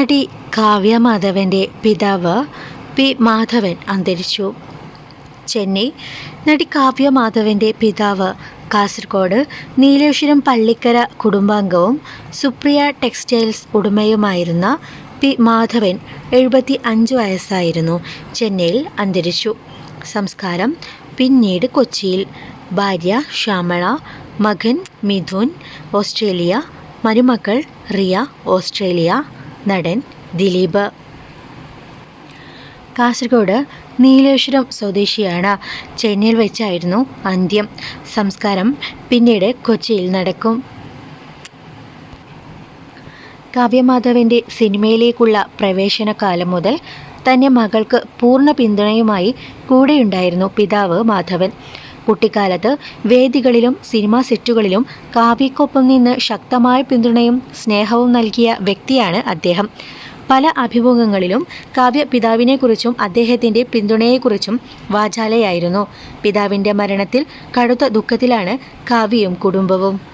നടി കാവ്യ മാധവന്റെ പിതാവ് പി മാധവൻ അന്തരിച്ചു. ചെന്നൈ നടി കാവ്യ മാധവന്റെ പിതാവ് കാസർഗോഡ് നീലേശ്വരം പള്ളിക്കര കുടുംബാംഗവും സുപ്രിയ ടെക്സ്റ്റൈൽസ് ഉടമയുമായിരുന്ന പി മാധവൻ എഴുപത്തി അഞ്ച് വയസ്സായിരുന്നു. ചെന്നൈയിൽ അന്തരിച്ചു. സംസ്കാരം പിന്നീട് കൊച്ചിയിൽ. ഭാര്യ ശ്യാമള മകൻ മിഥുൻ ഓസ്ട്രേലിയ. മരുമക്കൾ റിയ ഓസ്ട്രേലിയ. നടൻ ദിലീപ്. കാസർഗോഡ് നീലേശ്വരം സ്വദേശിയാണ്. ചെന്നൈയിൽ വെച്ചായിരുന്നു അന്ത്യം. സംസ്കാരം പിന്നീട് കൊച്ചിയിൽ നടക്കും. കാവ്യമാധവന്റെ സിനിമയിലേക്കുള്ള പ്രവേശന കാലം മുതൽ തന്നെ മകൾക്ക് പൂർണ പിന്തുണയുമായി കൂടെയുണ്ടായിരുന്നു പിതാവ് മാധവൻ. കുട്ടിക്കാലത്ത് വേദികളിലും സിനിമാ സെറ്റുകളിലും കാവ്യക്കൊപ്പം നിന്ന് ശക്തമായ പിന്തുണയും സ്നേഹവും നൽകിയ വ്യക്തിയാണ് അദ്ദേഹം. പല അഭിമുഖങ്ങളിലും കാവ്യ പിതാവിനെക്കുറിച്ചും അദ്ദേഹത്തിന്റെ പിന്തുണയെക്കുറിച്ചും വാചാലയായിരുന്നു. പിതാവിന്റെ മരണത്തിൽ കടുത്ത ദുഃഖത്തിലാണ് കാവ്യയും കുടുംബവും.